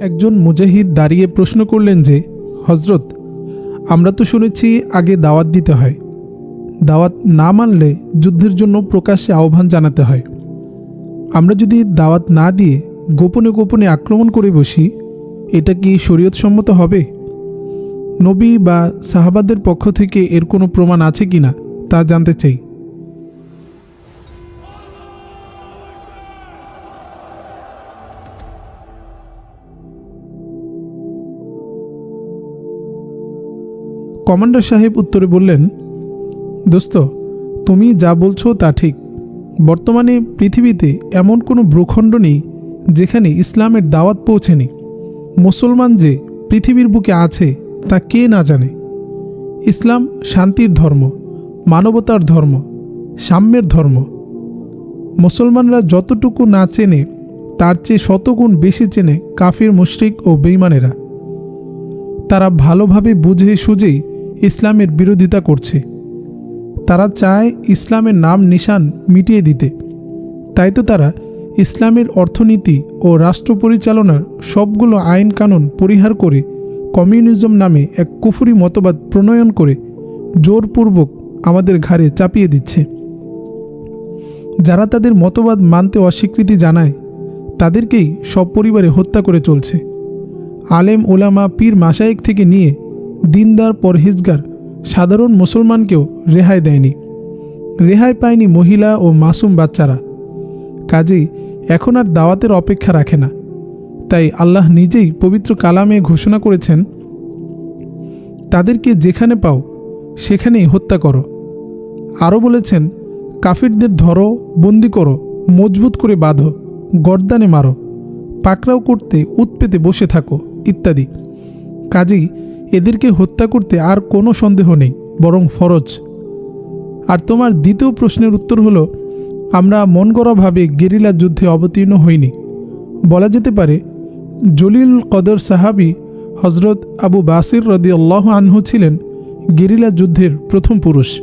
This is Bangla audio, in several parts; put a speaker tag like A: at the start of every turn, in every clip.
A: একজন মুজাহিদ দাঁড়িয়ে প্রশ্ন করলেন যে হজরত আমরা তো শুনেছি আগে দাওয়াত দিতে হয়। দাওয়াত না মানলে যুদ্ধের জন্য প্রকাশ্যে আহ্বান জানাতে হয়। আমরা যদি দাওয়াত না দিয়ে গোপনে গোপনে আক্রমণ করে বসি, এটা কি শরীয়তসম্মত হবে? নবী বা সাহাবাদের পক্ষ থেকে এর কোনো প্রমাণ আছে কি না তা জানতে চাই। কমান্ডার সাহেব উত্তরে বললেন, দোস্ত, তুমি যা বলছো তা ঠিক। বর্তমানে পৃথিবীতে এমন কোনো ভূখণ্ড নেই যেখানে ইসলামের দাওয়াত পৌঁছেনি। মুসলমান যে পৃথিবীর বুকে আছে তা কে না জানে। ইসলাম শান্তির ধর্ম, মানবতার ধর্ম, সাম্যের ধর্ম। মুসলমানরা যতটুকু না চেনে, তার চেয়ে শতগুণ বেশি চেনে কাফির, মুশরিক ও বেইমানেরা তারা ভালোভাবে বুঝে সুঝেই ইসলামের বিরোধিতা করছে। তারা চায় ইসলামের নাম নিশান মিটিয়ে দিতে। তাই তো তারা ইসলামের অর্থনীতি ও রাষ্ট্র পরিচালনার সবগুলো আইন কানুন পরিহার করে কমিউনিজম নামে এক কুফুরি মতবাদ প্রণয়ন করে জোরপূর্বক আমাদের ঘাড়ে চাপিয়ে দিচ্ছে। যারা তাদের মতবাদ মানতে অস্বীকৃতি জানায়, তাদেরকেই সব পরিবারে হত্যা করে চলছে। আলেম ওলামা পীর মাসায়েক থেকে নিয়ে দিনদার পরহেজগার সাধারণ মুসলমানকেও রেহাই দেয়নি। রেহাই পায়নি মহিলা ও মাসুম বাচ্চারা। কাজেই এখন আর দাওয়াতের অপেক্ষা রাখে না। তাই আল্লাহ নিজেই পবিত্র কালামে ঘোষণা করেছেন, তাদেরকে যেখানে পাও, সেখানেই হত্যা করো। আরও বলেছেন, কাফিরদের ধরো, বন্দি করো, মজবুত করে বাঁধো, গর্দানে মারো, পাকড়াও করতে উৎপেতে বসে থাকো, ইত্যাদি। কাজেই এদেরকে হত্যা করতে আর কোনো সন্দেহ নেই, বরং ফরজ। আর তোমার দ্বিতীয় প্রশ্নের উত্তর হলো, আমরা মন গড়াভাবে গেরিলা যুদ্ধে অবতীর্ণ হইনি। বলা যেতে পারে, জলিল কদর সাহাবি হজরত আবু বাসির রদি আল্লাহ আনহু ছিলেন গেরিলা যুদ্ধের প্রথম পুরুষ।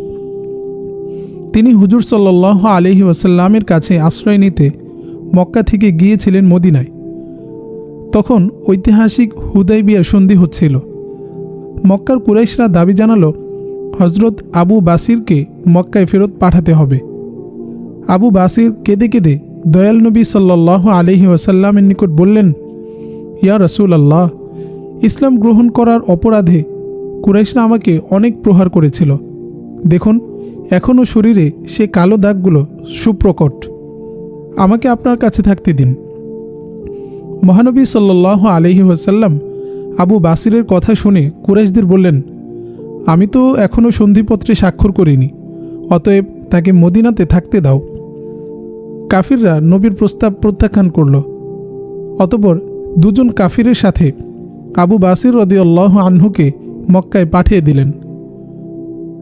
A: তিনি হুজুর সাল্লাহ আলহি ওয়াসাল্লামের কাছে আশ্রয় নিতে মক্কা থেকে গিয়েছিলেন মদিনায়। তখন ঐতিহাসিক হুদাইবিয়ার সন্ধি হচ্ছিল। মক্কার কুরাইশরা দাবি জানালো হজরত আবু বাসিরকে মক্কায় ফেরত পাঠাতে হবে। আবু বাসির কেঁদে কেঁদে দয়াল নবী সাল্লাহ আলহি ওয়াসাল্লামের নিকট বললেন, ইয়া রসুল আল্লাহ ইসলাম গ্রহণ করার অপরাধে কুরাইশরা আমাকে অনেক প্রহার করেছিল। দেখুন, এখনও শরীরে সে কালো দাগগুলো সুপ্রকট। আমাকে আপনার কাছে থাকতে দিন। মহানবী সাল্লাহ আলহি ওয়াসাল্লাম আবু বাসিরের কথা শুনে কুরাইশদের বললেন, আমি তো এখনও সন্ধিপত্রে স্বাক্ষর করিনি, অতএব তাকে মদিনাতে থাকতে দাও। কাফিররা নবীর প্রস্তাব প্রত্যাখ্যান করল। অতপর দুজন কাফিরের সাথে আবু বাসির রদিউল্লাহ আনহুকে মক্কায় পাঠিয়ে দিলেন।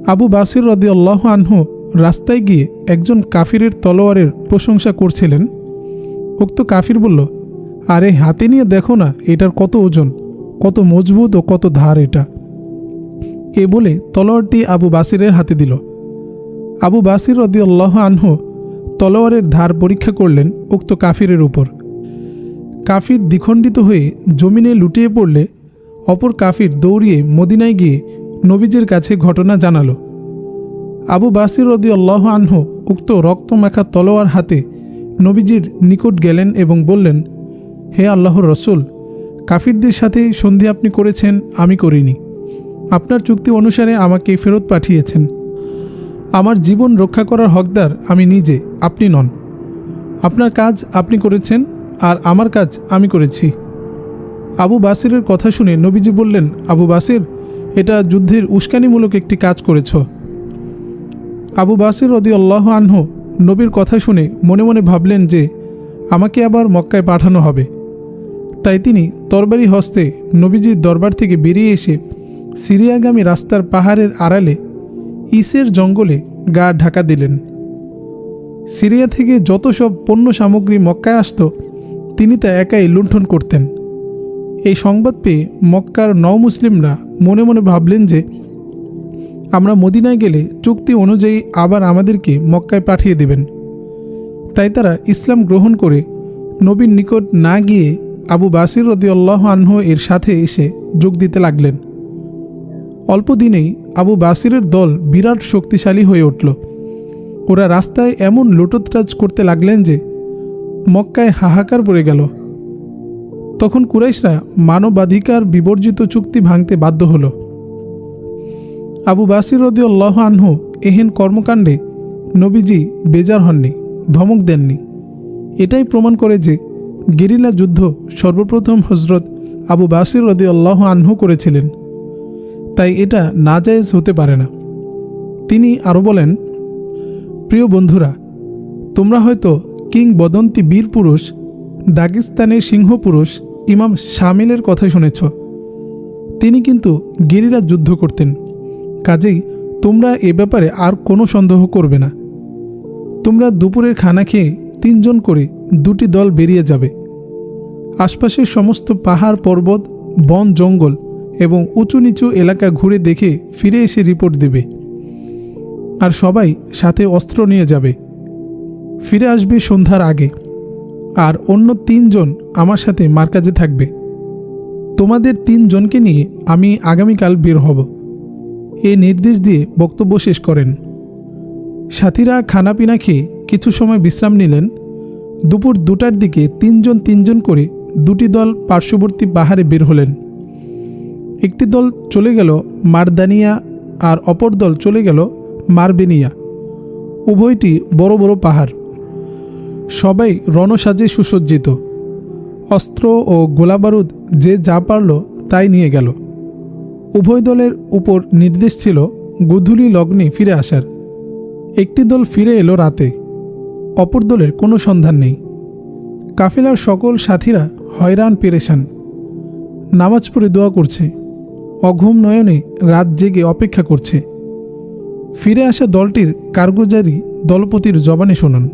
A: আবু বাসির রদিউল্লাহ আনহু রাস্তায় গিয়ে একজন কাফিরের তলোয়ারের প্রশংসা করছিলেন। উক্ত কাফির বলল, আরে হাতে নিয়ে দেখো না, এটার কত ওজন? কত মজবুত ও কত ধার এটা। এ বলে তলোয়ারটি আবু বাসিরের হাতে দিল। আবু বাসির রদিউল্লাহ আনহু তলোয়ারের ধার পরীক্ষা করলেন উক্ত কাফিরের উপর। কাফির দ্বিখণ্ডিত হয়ে জমিনে লুটিয়ে পড়লে অপর কাফির দৌড়িয়ে মদিনায় গিয়ে নবীজের কাছে ঘটনা জানালো। আবু বাসির রদি আল্লাহ আনহু উক্ত রক্তমাখা তলোয়ার হাতে নবীজির নিকট গেলেন এবং বললেন, হে আল্লাহর রসুল কাফিরদের সাথে সন্ধি আপনি করেছেন, আমি করিনি। আপনার চুক্তি অনুসারে আমাকে ফেরত পাঠিয়েছেন। আমার জীবন রক্ষা করার হকদার আমি নিজে, আপনি নন। আপনার কাজ আপনি করেছেন, আর আমার কাজ আমি করেছি। আবু বাসিরের কথা শুনে নবীজি বললেন, আবু বাসির, এটা যুদ্ধের উস্কানিমূলক একটি কাজ করেছ। আবু বাসির রদি আল্লাহ আনহু নবীর কথা শুনে মনে মনে ভাবলেন যে, আমাকে আবার মক্কায় পাঠানো হবে। তাই তিনি তরবারি হস্তে নবীজির দরবার থেকে বেরিয়ে এসে সিরিয়াগামী রাস্তার পাহাড়ের আড়ালে ইসের জঙ্গলে গা ঢাকা দিলেন। সিরিয়া থেকে যত সব পণ্য সামগ্রী মক্কায় আসত, তিনি তা একাই লুণ্ঠন করতেন। এই সংবাদ পেয়ে মক্কার নও মুসলিমরা মনে মনে ভাবলেন যে, আমরা মদিনায় গেলে চুক্তি অনুযায়ী আবার আমাদেরকে মক্কায় পাঠিয়ে দেবেন। তাই তারা ইসলাম গ্রহণ করে নবীর নিকট না গিয়ে আবু বাসির রদিউল্লাহ আনহু এর সাথে এসে যোগ দিতে লাগলেন। অল্প দিনেই আবু বাসিরের দল বিরাট শক্তিশালী হয়ে উঠল। ওরা রাস্তায় এমন লুটোতরাজ করতে লাগলেন যে মক্কায় হাহাকার পড়ে গেল। তখন কুরাইশরা মানবাধিকার বিবর্জিত চুক্তি ভাঙতে বাধ্য হল। আবু বাসির রদিউল্লাহ আনহু এহেন কর্মকাণ্ডে নবীজি বেজার হননি, ধমক দেননি। এটাই প্রমাণ করে যে গেরিলা যুদ্ধ সর্বপ্রথম হজরত আবু বাসির রদি আল্লাহ আনহু করেছিলেন। তাই এটা নাজায়েজ হতে পারে না। তিনি আরও বলেন, প্রিয় বন্ধুরা, তোমরা হয়তো কিংবদন্তি বীর পুরুষ, দাগিস্তানের সিংহ পুরুষ, ইমাম শামিলের কথা শুনেছ। তিনি কিন্তু গেরিলা যুদ্ধ করতেন। কাজেই তোমরা এ ব্যাপারে আর কোনো সন্দেহ করবে না। তোমরা দুপুরের খানা খেয়ে তিনজন করে দুটি দল বেরিয়ে যাবে। আশপাশের সমস্ত পাহাড়, পর্বত, বন, জঙ্গল এবং উঁচু নিচু এলাকা ঘুরে দেখে ফিরে এসে রিপোর্ট দেবে। আর সবাই সাথে অস্ত্র নিয়ে যাবে। ফিরে আসবে সন্ধ্যার আগে। আর অন্য তিনজন আমার সাথে মার্কাজে থাকবে। তোমাদের তিনজনকে নিয়ে আমি আগামীকাল বের হব। এ নির্দেশ দিয়ে বক্তব্য শেষ করেন। সাথীরা খানাপিনা খেয়ে কিছু সময় বিশ্রাম নিলেন। দুপুর দুটার দিকে তিনজন তিনজন করে দুটি দল পার্শ্ববর্তী পাহাড়ে বের হলেন। একটি দল চলে গেল মারদানিয়া আর অপর দল চলে গেল মারবেনিয়া। উভয়টি বড় বড় পাহাড়। সবাই রণসাজে সুসজ্জিত। অস্ত্র ও গোলাবারুদ যে যা পারল তাই নিয়ে গেল। উভয় দলের উপর নির্দেশ ছিল, গুধুলি লগ্নে ফিরে আসার। একটি দল ফিরে এলো রাতে। অপর দলের কোনো সন্ধান নেই। কাফেলার সকল সাথীরা হয়রান, পেরেশান। নামাজ পড়ে দোয়া করছে। অঘুম নয়নে রাত জেগে অপেক্ষা করছে। ফিরে আসা দলটির কার্গোজারি দলপতির জবানে শোনান।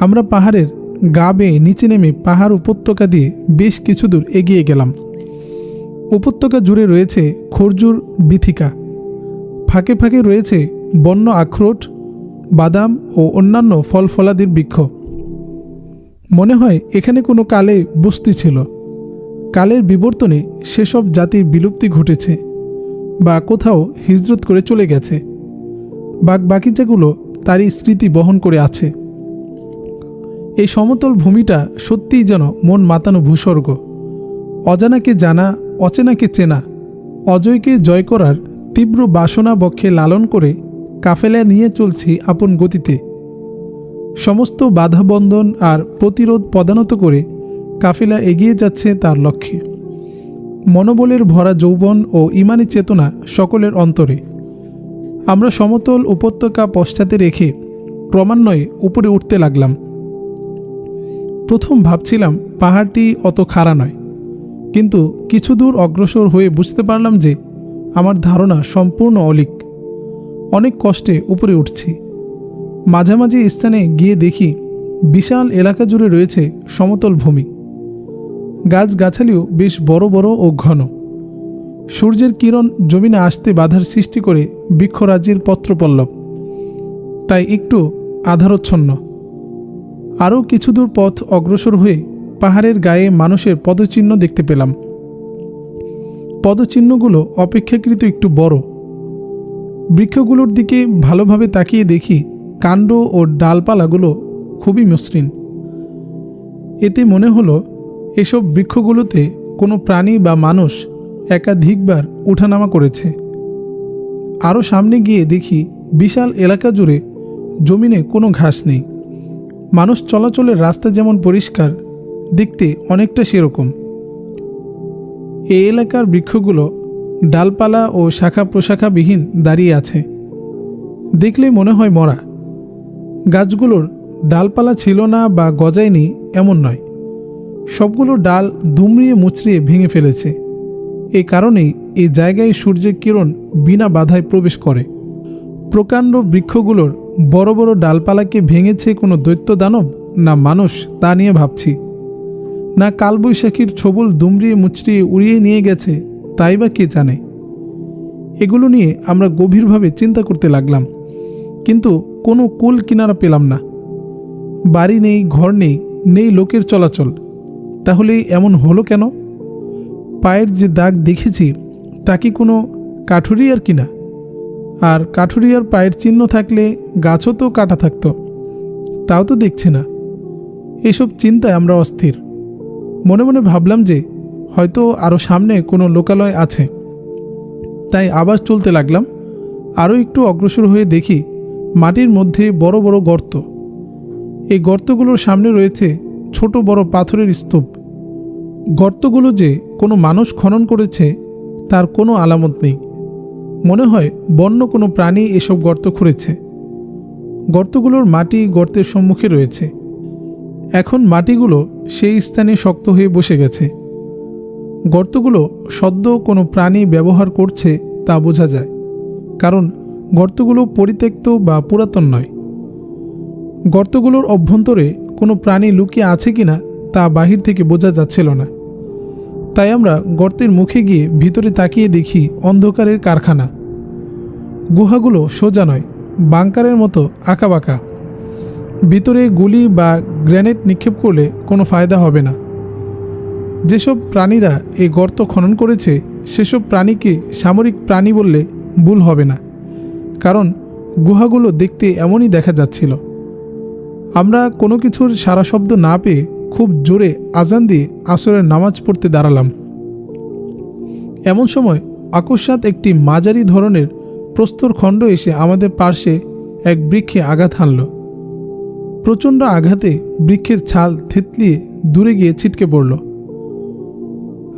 A: আমরা পাহাড়ের গা বেয়ে নিচে নেমে পাহাড় উপত্যকা দিয়ে বেশ কিছু দূর এগিয়ে গেলাম। উপত্যকা জুড়ে রয়েছে খরজুর বিথিকা ফাঁকে ফাঁকে রয়েছে বন্য আখরোট বাদাম ও অন্যান্য ফল ফলাদির বৃক্ষ। মনে হয় এখানে কোনো কালে বস্তি ছিল। কালের বিবর্তনে সেসব জাতির বিলুপ্তি ঘটেছে বা কোথাও হিজরত করে চলে গেছে। বাক বাগিচাগুলো তারই স্মৃতি বহন করে আছে। এই সমতল ভূমিটা সত্যিই যেন মন মাতানো ভূস্বর্গ। অজানাকে জানা, অচেনাকে চেনা, অজয়কে জয় করার তীব্র বাসনা বক্ষে লালন করে কাফেলা নিয়ে চলছি আপন গতিতে। সমস্ত বাধাবন্ধন আর প্রতিরোধ পদানত করে কাফেলা এগিয়ে যাচ্ছে তার লক্ষ্যে। মনোবলের ভরা যৌবন ও ইমানি চেতনা সকলের অন্তরে। আমরা সমতল উপত্যকা পশ্চাতে রেখে ক্রমান্বয়ে উপরে উঠতে লাগলাম। প্রথম ভাবছিলাম পাহাড়টি অত খাড়া নয়, কিন্তু কিছু দূর অগ্রসর হয়ে বুঝতে পারলাম যে আমার ধারণা সম্পূর্ণ অলিক। অনেক কষ্টে উপরে উঠছি। মাঝামাঝি স্থানে গিয়ে দেখি বিশাল এলাকা জুড়ে রয়েছে সমতল ভূমি। গাছগাছালিও বেশ বড় বড় ও ঘন। সূর্যের কিরণ জমিনে আসতে বাধার সৃষ্টি করে বৃক্ষরাজ্যের পত্রপল্লব। তাই একটু আধারচ্ছন্ন। আরও কিছু দূর পথ অগ্রসর হয়ে পাহাড়ের গায়ে মানুষের পদচিহ্ন দেখতে পেলাম। পদচিহ্নগুলো অপেক্ষাকৃত একটু বড়। বৃক্ষগুলোর দিকে ভালোভাবে তাকিয়ে দেখি কাণ্ড ও ডালপালাগুলো খুবই মসৃণ। এতে মনে হলো এসব বৃক্ষগুলোতে কোনো প্রাণী বা মানুষ একাধিকবার উঠানামা করেছে। আরও সামনে গিয়ে দেখি বিশাল এলাকা জুড়ে জমিনে কোনো ঘাস নেই। মানুষ চলাচলের রাস্তা যেমন পরিষ্কার, দেখতে অনেকটা সেরকম। এই এলাকার বৃক্ষগুলো ডালপালা ও শাখা প্রশাখাবিহীন দাঁড়িয়ে আছে। দেখলে মনে হয় মরা। গাছগুলোর ডালপালা ছিল না বা গজায়নি এমন নয়। সবগুলো ডাল দুমড়িয়ে মুচড়িয়ে ভেঙে ফেলেছে। এই কারণেই এই জায়গায় সূর্যের কিরণ বিনা বাধায় প্রবেশ করে। প্রকাণ্ড বৃক্ষগুলোর বড় বড় ডালপালাকে ভেঙেছে কোনো দৈত্য দানব না মানুষ তা নিয়ে ভাবছি। না কালবৈশাখীর ছবল দুমড়িয়ে মুচড়িয়ে উড়িয়ে নিয়ে গেছে তাই বা কে জানে? এগুলো নিয়ে আমরা গভীরভাবে চিন্তা করতে লাগলাম। কিন্তু কোনো কুল কিনারা পেলাম না। বাড়ি নেই, ঘর নেই নেই লোকের চলাচল। তাহলে এমন হলো কেন? পায়ের যে দাগ দেখেছি, তা কি কোনো কাঠুরিয়ার কিনা আর কাঠুরিয়ার পায়ের চিহ্ন থাকলে গাছও তো কাটা থাকতো। তাও তো দেখছি না। এসব চিন্তায় আমরা অস্থির। মনে মনে ভাবলাম যে হয়তো আরও সামনে কোনো লোকালয় আছে। তাই আবার চলতে লাগলাম। আরও একটু অগ্রসর হয়ে দেখি মাটির মধ্যে বড় বড় গর্ত। এই গর্তগুলোর সামনে রয়েছে ছোট বড় পাথরের স্তূপ। গর্তগুলো যে কোনো মানুষ খনন করেছে, তার কোনো আলামত নেই। মনে হয় বন্য কোনো প্রাণী এসব গর্ত খুঁড়েছে। গর্তগুলোর মাটি গর্তের সম্মুখে রয়েছে। এখন মাটিগুলো সেই স্থানে শক্ত হয়ে বসে গেছে। গর্তগুলো সদ্য কোনো প্রাণী ব্যবহার করছে তা বোঝা যায়, কারণ গর্তগুলো পরিত্যক্ত বা পুরাতন নয়। গর্তগুলোর অভ্যন্তরে কোনো প্রাণী লুকিয়ে আছে কিনা তা বাহির থেকে বোঝা যাচ্ছিল না। তাই আমরা গর্তের মুখে গিয়ে ভিতরে তাকিয়ে দেখি অন্ধকারের কারখানা। গুহাগুলো সোজা নয়, বাংকারের মতো আঁকাবাঁকা। ভিতরে গুলি বা গ্রেনেড নিক্ষেপ করলে কোনো ফায়দা হবে না। যেসব প্রাণীরা এই গর্ত খনন করেছে, সেসব প্রাণীকে সামরিক প্রাণী বললে ভুল হবে না। কারণ গুহাগুলো দেখতে এমনই দেখা যাচ্ছিল। আমরা কোনো কিছুর সারা শব্দ না পেয়ে খুব জোরে আজান দিয়ে আসরের নামাজ পড়তে দাঁড়ালাম। এমন সময় আকস্মাৎ একটি মাঝারি ধরনের প্রস্তর খণ্ড এসে আমাদের পার্শ্বে এক বৃক্ষে আঘাত হানল। প্রচণ্ড আঘাতে বৃক্ষের ছাল থেতলিয়ে দূরে গিয়ে ছিটকে পড়ল।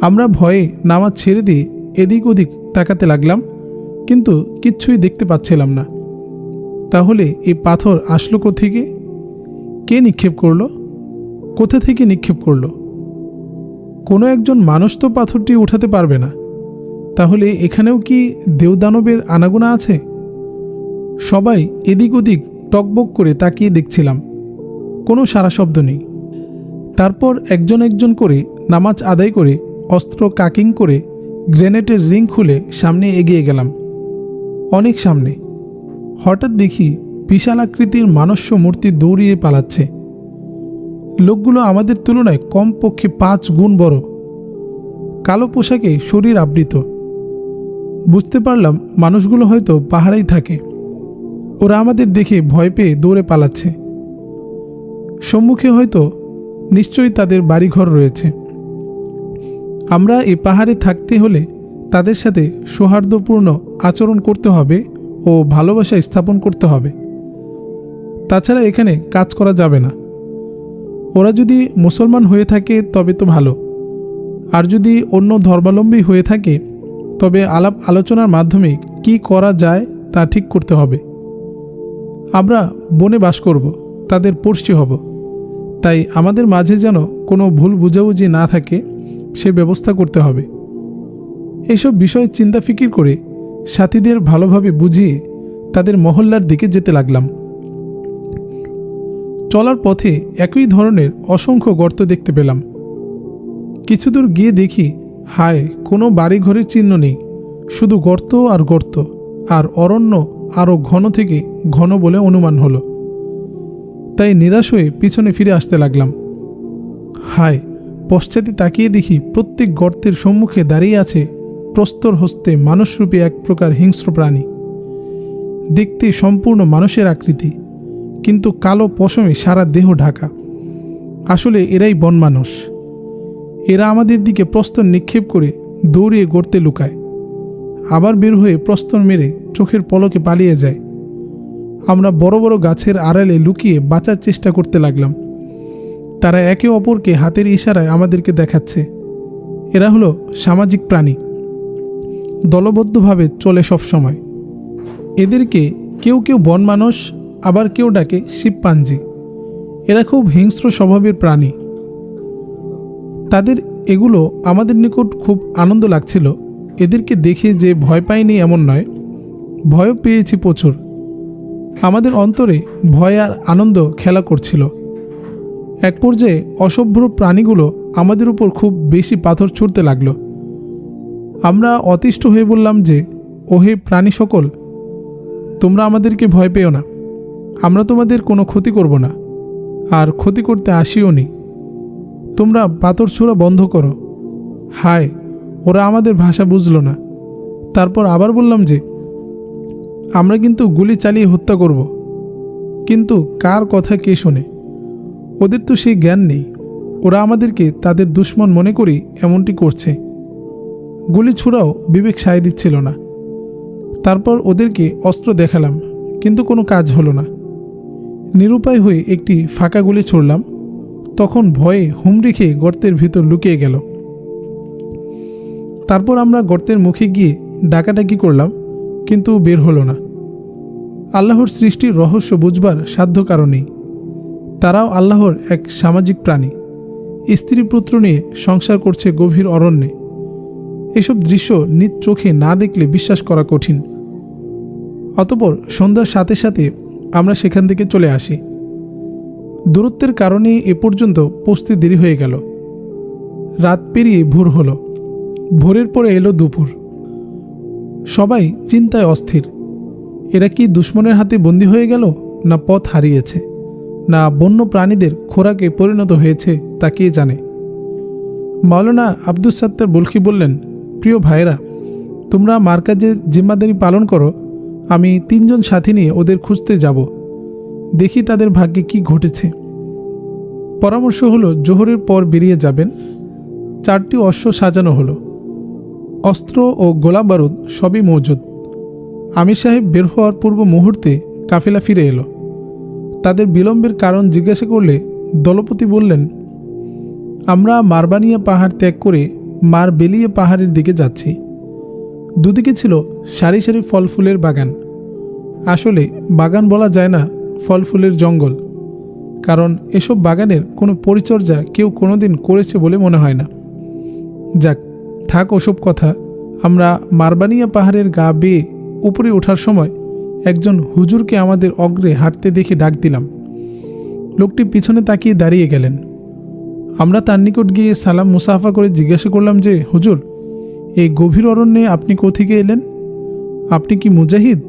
A: আমরা ভয়ে নামাজ ছেড়ে দিয়ে এদিক ওদিক তাকাতে লাগলাম, কিন্তু কিচ্ছুই দেখতে পাচ্ছিলাম না। তাহলে এই পাথর আসলো থেকে কে নিক্ষেপ করল? কোথা থেকে নিক্ষেপ করল? কোনো একজন মানুষ তো পাথরটি উঠাতে পারবে না। তাহলে এখানেও কি দেওদানবের আনাগোনা আছে? সবাই এদিক ওদিক টকবক করে তাকিয়ে দেখছিলাম। কোনো সারা শব্দ নেই। তারপর একজন একজন করে নামাজ আদায় করে অস্ত্র কাকিং করে গ্রেনেডের রিং খুলে সামনে এগিয়ে গেলাম। অনেক সামনে। হঠাৎ দেখি বিশাল আকৃতির মানস্য মূর্তি দৌড়িয়ে পালাচ্ছে। লোকগুলো আমাদের তুলনায় কমপক্ষে পাঁচ গুণ বড়। কালো পোশাকে শরীর আবৃত। বুঝতে পারলাম মানুষগুলো হয়তো পাহাড়েই থাকে। ওরা আমাদের দেখে ভয় পেয়ে দৌড়ে পালাচ্ছে। সম্মুখে হয়তো নিশ্চয়ই তাদের বাড়িঘর রয়েছে। আমরা এই পাহাড়ে থাকতে হলে তাদের সাথে সৌহার্দ্যপূর্ণ আচরণ করতে হবে ও ভালোবাসা স্থাপন করতে হবে। তাছাড়া এখানে কাজ করা যাবে না। ওরা যদি মুসলমান হয়ে থাকে, তবে তো ভালো। আর যদি অন্য ধর্মাবলম্বী হয়ে থাকে, তবে আলাপ আলোচনার মাধ্যমে কি করা যায় তা ঠিক করতে হবে। আমরা বনে বাস করব, তাদের পড়শি হব। তাই আমাদের মাঝে যেন কোনো ভুল বুঝাবুঝি না থাকে। সে ব্যবস্থা করতে হবে। এইসব বিষয়ে চিন্তা ফিকির করে সাথীদের ভালোভাবে বুঝিয়ে তাদের মহল্লার দিকে যেতে লাগলাম। চলার পথে একই ধরনের অসংখ্য গর্ত দেখতে পেলাম। কিছু দূর গিয়ে দেখি, হায়, কোনো বাড়িঘরের চিহ্ন নেই। শুধু গর্ত আর গর্ত, আর অরণ্য আরও ঘন থেকে ঘন বলে অনুমান হলো। তাই নিরাশ হয়ে পিছনে ফিরে আসতে লাগলাম। হায় পশ্চাতে তাকিয়ে দেখি প্রত্যেক গর্তের সম্মুখে দাঁড়িয়ে আছে প্রস্তর হস্তে মানুষরূপী এক প্রকার হিংস্র প্রাণী। দেখতে সম্পূর্ণ মানুষের আকৃতি, কিন্তু কালো পশমে সারা দেহ ঢাকা। আসলে এরাই বন মানুষ। এরা আমাদের দিকে প্রস্তর নিক্ষেপ করে দৌড়িয়ে গড়তে লুকায়। আবার বের হয়ে প্রস্তর মেরে চোখের পলকে পালিয়ে যায়। আমরা বড় বড় গাছের আড়ালে লুকিয়ে বাঁচার চেষ্টা করতে লাগলাম। তারা একে অপরকে হাতের ইশারায় আমাদেরকে দেখাচ্ছে। এরা হলো সামাজিক প্রাণী। দলবদ্ধভাবে চলে সব সময় এদেরকে কেউ কেউ বন মানুষ, আবার কেউ ডাকে শিবপাঞ্জি। এরা খুব হিংস্র স্বভাবের প্রাণী। তাদের এগুলো আমাদের নিকট খুব আনন্দ লাগছিল। এদেরকে দেখে যে ভয় পাইনি এমন নয়। ভয়ও পেয়েছি প্রচুর। আমাদের অন্তরে ভয় আর আনন্দ খেলা করছিল। এক পর্যায়ে অসভ্য প্রাণীগুলো আমাদের উপর খুব বেশি পাথর ছুটতে লাগল। আমরা অতিষ্ঠ হয়ে বললাম যে, ওহে প্রাণী সকল, তোমরা আমাদেরকে ভয় পেও না। আমরা তোমাদের কোনো ক্ষতি করব না, আর ক্ষতি করতে আসিও নি। তোমরা পাথর ছোড়া বন্ধ করো। হায়, ওরা আমাদের ভাষা বুঝলো না। তারপর আবার বললাম যে, আমরা কিন্তু গুলি চালিয়ে হত্যা করব। কিন্তু কার কথা কে শোনে? ওদের তো সেই জ্ঞান নেই। ওরা আমাদেরকে তাদের দুশ্মন মনে করেই এমনটি করছে। গুলি ছুড়াও বিবেক সায় দিচ্ছিল না। তারপর ওদেরকে অস্ত্র দেখালাম, কিন্তু কোনো কাজ হলো না। নিরুপায় হয়ে একটি ফাঁকা গুলি ছুড়লাম। তখন ভয়ে হুমড়ি খেয়ে গর্তের ভিতর লুকিয়ে গেল। তারপর আমরা গর্তের মুখে গিয়ে ডাকাডাকি করলাম, কিন্তু বের হলো না। আল্লাহর সৃষ্টির রহস্য বুঝবার সাধ্য কারণেই তারাও আল্লাহর এক সামাজিক প্রাণী। স্ত্রী পুত্র নিয়ে সংসার করছে গভীর অরণ্যে। এসব দৃশ্য নিজ চোখে না দেখলে বিশ্বাস করা কঠিন। অতপর সন্ধ্যার সাথে সাথে আমরা সেখান থেকে চলে আসি। দূরত্বের কারণে এ পর্যন্ত পৌঁছতে দেরি হয়ে গেল। রাত পেরিয়ে ভোর হলো। ভোরের পরে এলো দুপুর। সবাই চিন্তায় অস্থির। এরা কি দুশ্মনের হাতে বন্দী হয়ে গেল না পথ হারিয়েছে? না বন্য প্রাণীদের খোরাকে পরিণত হয়েছে তা কে জানে? মাওলানা আব্দুস সাত্তার বলকি বললেন, প্রিয় ভাইরা তোমরা মার্কাজের জিম্মাদারি পালন করো, আমি তিনজন সাথী নিয়ে ওদের খুঁজতে যাব। দেখি তাদের ভাগ্যে কি ঘটেছে। পরামর্শ হলো, জোহরের পর বেরিয়ে যাবেন। চারটি অশ্ব সাজানো হলো। অস্ত্র ও গোলা বারুদ সবই মজুদ। আমির সাহেব বের হওয়ার পূর্ব মুহূর্তে কাফেলা ফিরে এলো। তাদের বিলম্বের কারণ জিজ্ঞাসা করলে দলপতি বললেন, আমরা মারবানিয়া পাহাড় ত্যাগ করে মার বেলিয়ে পাহাড়ের দিকে যাচ্ছি। দুদিকে ছিল সারি সারি ফল ফুলের বাগান। আসলে বাগান বলা যায় না ফল ফুলের জঙ্গল, কারণ এসব বাগানের কোনো পরিচর্যা কেউ কোনোদিন করেছে বলে মনে হয় না। যাক, থাক ওসব কথা, আমরা মারবানিয়া পাহাড়ের গা বেয়ে উপরে ওঠার সময় একজন হুজুরকে আমাদের অগ্রে হাঁটতে দেখে ডাক দিলাম। লোকটি পিছনে তাকিয়ে দাঁড়িয়ে গেলেন। আমরা তার নিকট গিয়ে সালাম মুসাফা করে জিজ্ঞাসা করলাম যে, হুজুর, এই গভীর অরণ্যে আপনি কোথেকে এলেন? আপনি কি মুজাহিদ?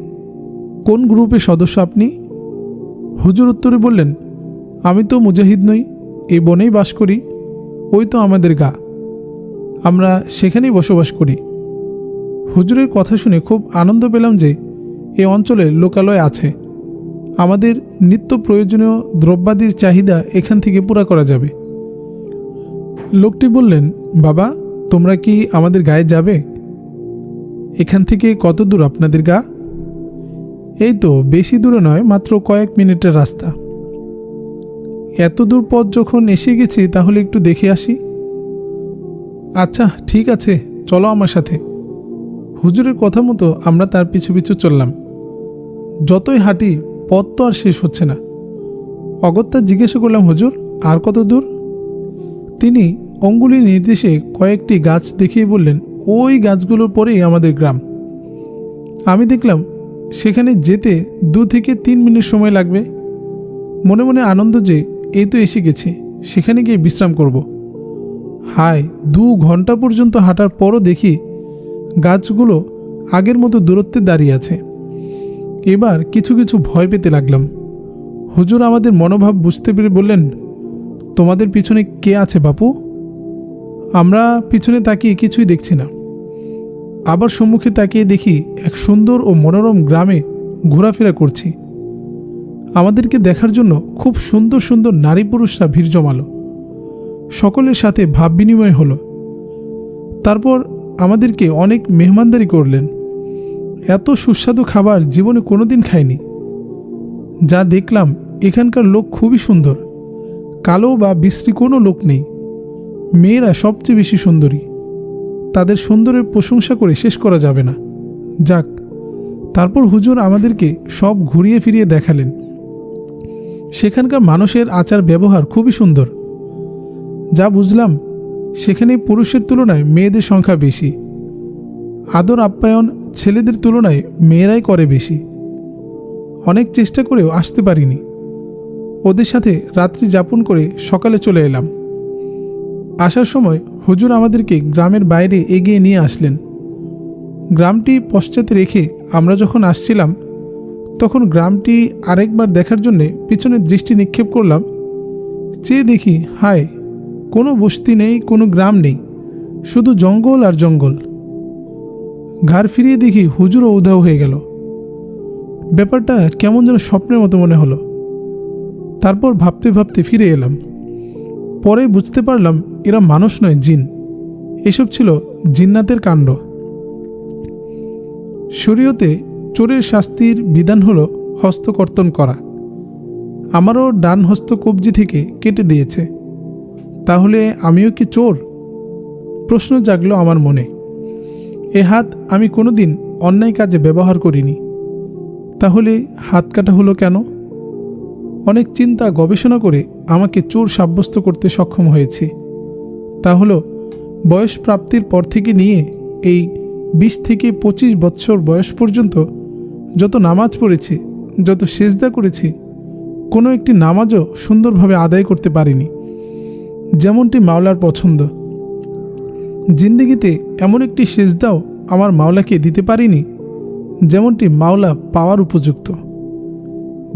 A: কোন গ্রুপের সদস্য আপনি? হুজুর উত্তরে বললেন, আমি তো মুজাহিদ নই এই বনেই বাস করি, ওই তো আমাদের গা। আমরা সেখানেই বসবাস করি। হুজুরের কথা শুনে খুব আনন্দ পেলাম যে এ অঞ্চলে লোকালয় আছে। আমাদের নিত্য প্রয়োজনীয় দ্রব্যাদির চাহিদা এখান থেকে পুরা করা যাবে। লোকটি বললেন, বাবা, তোমরা কি আমাদের গায়ে যাবে? এখান থেকে কত দূর আপনাদের গা? এই তো, বেশি দূরে নয়, মাত্র কয়েক মিনিটের রাস্তা। এত দূর পথ যখন এসে গেছি, তাহলে একটু দেখে আসি? আচ্ছা ঠিক আছে, চলো আমার সাথে। হুজুরের কথা মতো আমরা তার পিছু পিছু চললাম। যতই হাঁটি, পথ তো আর শেষ হচ্ছে না। অগত্যা জিজ্ঞাসা করলাম, হুজুর, আর কত দূর? তিনি অঙ্গুলির নির্দেশে কয়েকটি গাছ দেখিয়ে বললেন, ওই গাছগুলোর পরেই আমাদের গ্রাম। আমি দেখলাম, সেখানে যেতে দু থেকে তিন মিনিট সময় লাগবে। মনে মনে আনন্দ যে এই তো এসে গেছি, সেখানে গিয়ে বিশ্রাম করব। হায়, দু ঘণ্টা পর্যন্ত হাঁটার পরও দেখি গাছগুলো আগের মতো দূরত্বে দাঁড়িয়ে আছে। এবার কিছু কিছু ভয় পেতে লাগলাম। হুজুর আমাদের মনোভাব বুঝতে পেরে বললেন, তোমাদের পিছনে কে আছে বাপু? আমরা পিছনে তাকিয়ে কিছুই দেখছি না। আবার সম্মুখে তাকিয়ে দেখি এক সুন্দর ও মনোরম গ্রামে ঘোরাফেরা করছি। আমাদেরকে দেখার জন্য খুব সুন্দর সুন্দর নারী পুরুষরা ভিড় জমালো। সকলের সাথে ভাব বিনিময় হলো। তারপর আমাদেরকে অনেক মেহমানদারি করলেন। এত সুস্বাদু খাবার জীবনে কোনোদিন খাইনি। যা দেখলাম, এখানকার লোক খুবই সুন্দর। কালো বা বিশ্রী কোনো লোক নেই। মেয়েরা সবচেয়ে বেশি সুন্দরী। তাদের সুন্দরের প্রশংসা করে শেষ করা যাবে না। যাক, তারপর হুজুর আমাদেরকে সব ঘুরিয়ে ফিরিয়ে দেখালেন। সেখানকার মানুষের আচার ব্যবহার খুবই সুন্দর। যা বুঝলাম সেখানে পুরুষের তুলনায় মেয়েদের সংখ্যা বেশি। আদর আপ্যায়ন ছেলেদের তুলনায় মেয়েরাই করে বেশি। অনেক চেষ্টা করেও আসতে পারিনি। ওদের সাথে রাত্রি যাপন করে সকালে চলে এলাম। আসার সময় হুজুর আমাদেরকে গ্রামের বাইরে এগিয়ে নিয়ে আসলেন। গ্রামটি পশ্চাতে রেখে আমরা যখন আসছিলাম, তখন গ্রামটি আরেকবার দেখার জন্যে পিছনে দৃষ্টি নিক্ষেপ করলাম। চেয়ে দেখি, হায় কোনো বস্তি নেই, কোনো গ্রাম নেই, শুধু জঙ্গল আর জঙ্গল। ঘাড় ফিরিয়ে দেখি হুজুরও উধাও হয়ে গেল। ব্যাপারটা কেমন যেন স্বপ্নের মতো মনে হলো। তারপর ভাবতে ভাবতে ফিরে এলাম। পরে বুঝতে পারলাম এরা মানুষ নয়, জিন। এসব ছিল জিন্নাতের কাণ্ড। শরীয়তে চোরের শাস্তির বিধান হলো হস্তকর্তন করা। আমারও ডান হস্ত কবজি থেকে কেটে দিয়েছে। তাহলে আমিও কি চোর? প্রশ্ন জাগলো আমার মনে। এ হাত আমি কোনোদিন অন্যায় কাজে ব্যবহার করিনি। তাহলে হাত কাটা হলো কেন? অনেক চিন্তা গবেষণা করে আমাকে চোর সাব্যস্ত করতে সক্ষম হয়েছে। তা হলো, বয়স প্রাপ্তির পর থেকে নিয়ে এই বিশ থেকে পঁচিশ বৎসর বয়স পর্যন্ত যত নামাজ পড়েছি, যত সেজদা করেছি, কোনো একটি নামাজও সুন্দরভাবে আদায় করতে পারিনি। যেমনটি মাওলার পছন্দ। জিন্দিগিতে এমন একটি সেজদাও আমার মাওলাকে দিতে পারিনি, যেমনটি মাওলা পাওয়ার উপযুক্ত।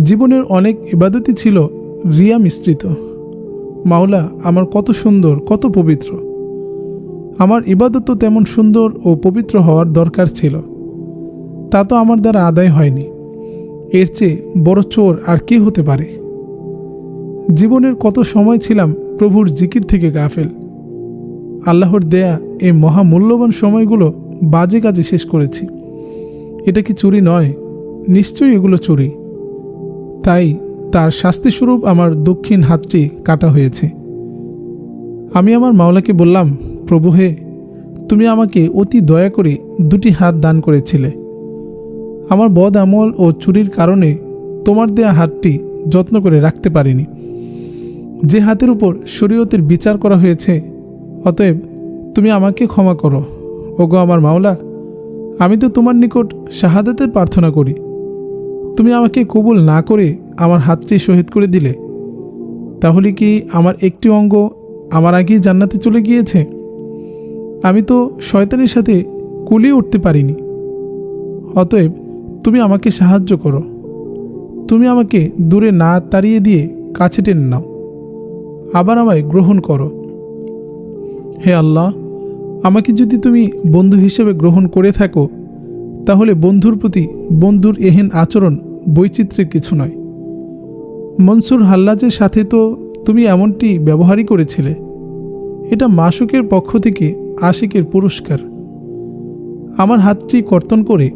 A: জীবনের অনেক ইবাদতই ছিল রিয়া মিশ্রিত। মাওলা আমার কত সুন্দর, কত পবিত্র। আমার ইবাদতও তেমন সুন্দর ও পবিত্র হওয়ার দরকার ছিল। তা তো আমার দ্বারা আদায় হয়নি। এর চেয়ে বড় চোর আর কি হতে পারে? জীবনের কত সময় ছিলাম প্রভুর জিকির থেকে গাফেল। আল্লাহর দেয়া এই মহামূল্যবান সময়গুলো বাজে কাজে শেষ করেছি। এটা কি চুরি নয়? নিশ্চয়ই এগুলো চুরি। তাই তার শাস্তিস্বরূপ আমার দক্ষিণ হাতটি কাটা হয়েছে। আমি আমার মাওলাকে বললাম, প্রভু হে, তুমি আমাকে অতি দয়া করে দুটি হাত দান করেছিলে। আমার বদ আমল ও চুরির কারণে তোমার দেয়া হাতটি যত্ন করে রাখতে পারিনি। যে হাতের উপর শরীয়তের বিচার করা হয়েছে, অতএব তুমি আমাকে ক্ষমা করো। ওগো আমার মাওলা, আমি তো তোমার নিকট শাহাদাতের প্রার্থনা করি। তুমি আমাকে কবুল না করে আমার হাতটি শহীদ করে দিলে, তাহলে কি আমার একটি অঙ্গ আমার আগেই জান্নাতে চলে গিয়েছে? আমি তো শয়তানের সাথে কুলিয়ে উঠতে পারিনি। অতএব তুমি আমাকে সাহায্য করো। তুমি আমাকে দূরে না তাড়িয়ে দিয়ে কাছে টেনে নাও। আবার আমায় গ্রহণ করো। হে আল্লাহ, আমাকে যদি তুমি বন্ধু হিসেবে গ্রহণ করে থাকো, তাহলে বন্ধুর প্রতি বন্ধুর এহেন আচরণ বৈচিত্র্যের কিছু নয়। মনসুর হাল্লাজের সাথে তো তুমি এমনটি ব্যবহারই করেছিলে। এটা মাসুকের পক্ষ থেকে আশিকের পুরস্কার। আমার হাতটি কর্তন করে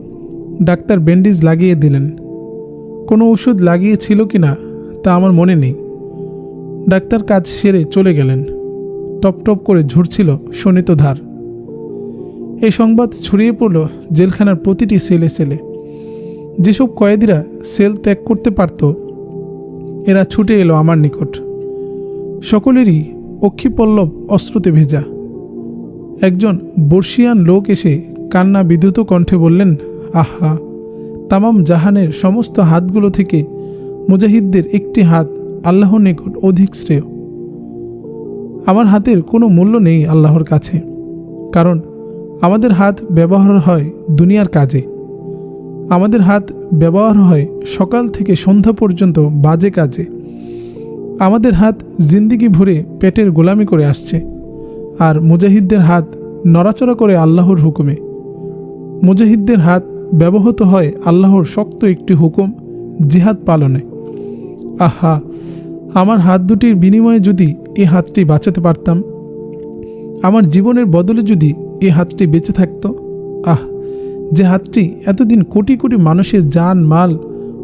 A: ডাক্তার ব্যান্ডেজ লাগিয়ে দিলেন। কোনো ওষুধ লাগিয়েছিল কি না তা আমার মনে নেই। ডাক্তার কাজ সেরে চলে গেলেন। টপ টপ করে ঝরছিল শোনিত ধার। এই সংবাদ ছড়িয়ে পড়ল জেলখানার প্রতিটি সেলে সেলে। যেসব কয়েদিরা সেল ত্যাগ করতে পারত, এরা ছুটে এলো আমার নিকট। সকলেরই অক্ষিপল্লব অস্ত্রতে ভেজা। একজন বর্ষিয়ান লোক এসে কান্না বিদ্যুত কণ্ঠে বললেন, আহা, তামাম জাহানের সমস্ত হাতগুলো থেকে মুজাহিদদের একটি হাত আল্লাহর নিকট অধিক শ্রেয়। আমার হাতের কোনো মূল্য নেই আল্লাহর কাছে, কারণ আমাদের হাত ব্যবহার হয় দুনিয়ার কাজে। আমাদের হাত ব্যবহার হয় সকাল থেকে সন্ধ্যা পর্যন্ত বাজে কাজে। আমাদের হাত জিন্দিগি ভরে পেটের গোলামি করে আসছে, আর মুজাহিদদের হাত নড়াচড়া করে আল্লাহর হুকুমে। মুজাহিদদের হাত ব্যবহৃত হয় আল্লাহর শক্ত একটি হুকুম, জিহাদ পালনে। আহা, আমার হাত দুটির বিনিময়ে যদি এই হাতটি বাঁচাতে পারতাম, আমার জীবনের বদলে যদি এই হাতটি বেঁচে থাকতো, আহ, যে হাতটি এতদিন কোটি কোটি মানুষের জান, মাল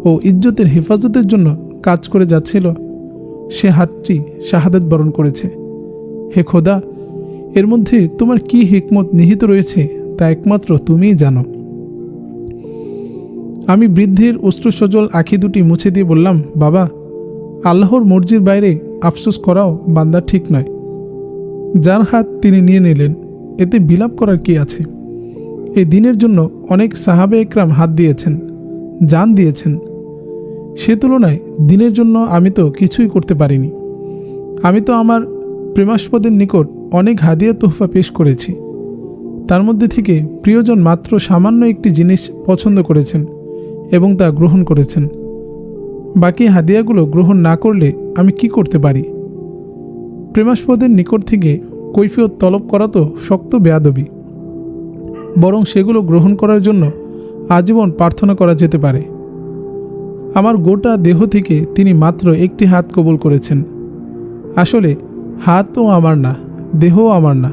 A: ও ইজ্জতের হেফাজতের জন্য কাজ করে যাচ্ছিল, সে হাতটি শাহাদাত বরণ করেছে। হে খোদা, এর মধ্যে তোমার কি হিকমত নিহিত রয়েছে তা একমাত্র তুমিই জানো। আমি বৃদ্ধের অস্ত্রসজল আখি দুটি মুছে দিয়ে বললাম, বাবা আল্লাহর মর্জির বাইরে আফসোস করাও বান্দা ঠিক নয়। যার হাত তিনি নিয়ে নিলেন, এতে বিলাপ করার কি আছে? এই দিনের জন্য অনেক সাহাবে একরাম হাত দিয়েছেন, জান দিয়েছেন। সে তুলনায় দিনের জন্য আমি তো কিছুই করতে পারিনি। আমি তো আমার প্রেমাস্পদের নিকট অনেক হাদিয়া তোহফা পেশ করেছি। তার মধ্যে থেকে প্রিয়জন মাত্র সামান্য একটি জিনিস পছন্দ করেছেন এবং তা গ্রহণ করেছেন। বাকি হাদিয়াগুলো গ্রহণ না করলে আমি কি করতে পারি? প্রেমাস্পদের নিকট থেকে কৈফিয়ত তলব করা তো শক্ত বেয়াদবি। বরং সেগুলো গ্রহণ করার জন্য আজীবন প্রার্থনা করা যেতে পারে। আমার গোটা দেহ থেকে তিনি মাত্র একটি হাত কবুল করেছেন। আসলে হাতও আমার না, দেহও আমার না।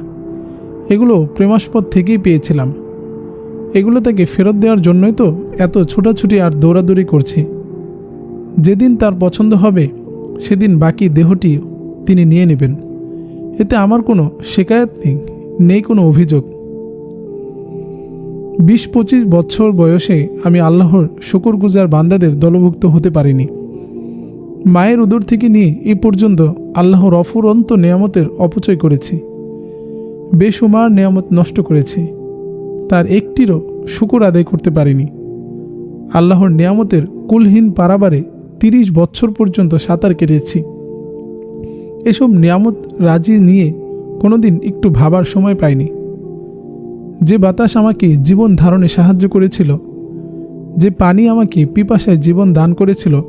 A: এগুলো প্রেমাস্পদ থেকেই পেয়েছিলাম। এগুলো তাকে ফেরত দেওয়ার জন্যই তো এত ছোটাছুটি আর দৌড়াদৌড়ি করছি। যেদিন তার পছন্দ হবে, সেদিন বাকি দেহটি তিনি নিয়ে নেবেন। এতে আমার কোনো শেকায়ত নেই নেই কোনো অভিযোগ। বিশ পঁচিশ বছর বয়সে আমি আল্লাহর শুকরগুজার বান্দাদের দলভুক্ত হতে পারিনি। মায়ের উদর থেকে নিয়ে এ পর্যন্ত আল্লাহর অফুরন্ত নেয়ামতের অপচয় করেছি। বেসুমার নেয়ামত নষ্ট করেছি। তার একটিরও শুকর আদায় করতে পারিনি। আল্লাহর নেয়ামতের কুলহীন পারাবারে তিরিশ বছর পর্যন্ত সাঁতার কেটেছি। এসব নিয়ামত রাজি নিয়ে কোনোদিন একটু ভাবার সময় পাইনি। যে বাতাস আমাকে জীবন ধারণে সাহায্য করেছিল, যে পানি আমাকে পিপাসায় জীবন দান করেছিল,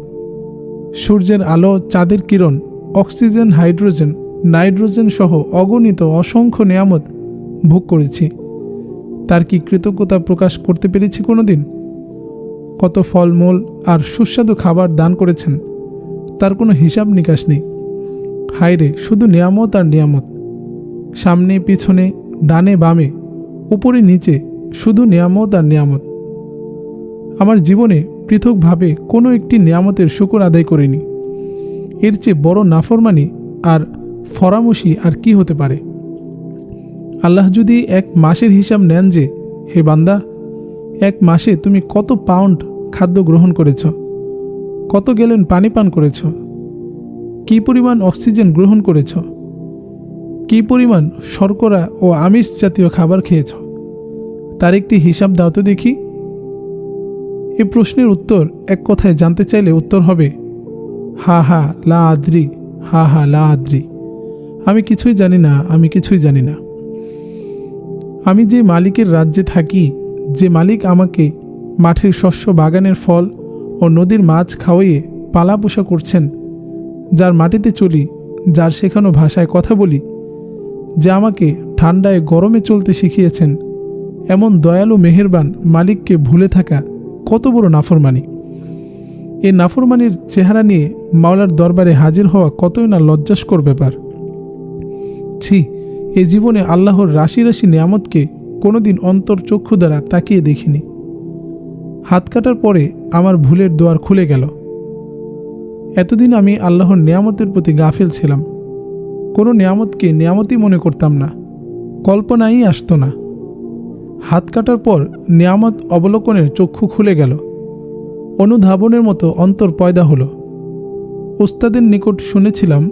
A: সূর্যের আলো, চাঁদের কিরণ, অক্সিজেন, হাইড্রোজেন, নাইট্রোজেন সহ অগণিত অসংখ্য নিয়ামত ভোগ করেছি। তার কি কৃতজ্ঞতা প্রকাশ করতে পেরেছি কোনোদিন? কত ফলমূল আর সুস্বাদু খাবার দান করেছেন, তার কোনো হিসাব নিকাশ নেই। হায়রে, শুধু নিয়ামত আর নিয়ামত। সামনে, পিছনে, ডানে, বামে, উপরে, নিচে, শুধু নিয়ামত আর নিয়ামত। আমার জীবনে পৃথকভাবে কোনো একটি নিয়ামতের শুকর আদায় করিনি। এর চেয়ে বড় নাফরমানি আর ফরামুশি আর কি হতে পারে? আল্লাহ যদি এক মাসের হিসাব নেন যে, হে বান্দা, এক মাসে তুমি কত পাউন্ড খাদ্য গ্রহণ করেছ। কত গেলেন পানি পান করেছ। কি পরিমাণ অক্সিজেন গ্রহণ করেছ। কি পরিমাণ শর্করা ও আমিষ জাতীয় খাবার খেয়েছ। তার একটি হিসাব দাও তো দেখি। এই প্রশ্নের উত্তর এক কথায় জানতে চাইলে উত্তর হবে, হা হা লা আদ্রি হা হা লা আদ্রি আমি কিছুই জানি না, আমি কিছুই জানি না। আমি যে মালিকের রাজ্যে থাকি, যে মালিক আমাকে মাঠের শস্য বাগানের ফল ও নদীর মাছ খাওয়াইয়ে পালা পোষা করছেন। যার মাটিতে চলি, যার শেখানো ভাষায় কথা বলি, যে আমাকে ঠান্ডায় গরমে চলতে শিখিয়েছেন, এমন দয়ালু মেহেরবান মালিককে ভুলে থাকা কত বড় নাফরমানি। এই নাফরমানির চেহারা নিয়ে মাওলার দরবারে হাজির হওয়া কতই না লজ্জাস্কর ব্যাপার। ছি, এ জীবনে আল্লাহর রাশি রাশি নিয়ামতকে কোনোদিন অন্তর চক্ষু দ্বারা তাকিয়ে দেখিনি। হাত কাটার পরে আমার ভুলের দোয়ার খুলে গেল। এতদিন আমি আল্লাহর নিয়ামতের প্রতি গাফেল ছিলাম। কোনো নিয়ামতকে নিয়ামতই মনে করতাম না। কল্পনাই আসতো না। হাত কাটার পর নিয়ামত অবলোকনের চক্ষু খুলে গেল। অনুধাবনের মতো অন্তর পয়দা হলো। ওস্তাদের নিকট শুনেছিলাম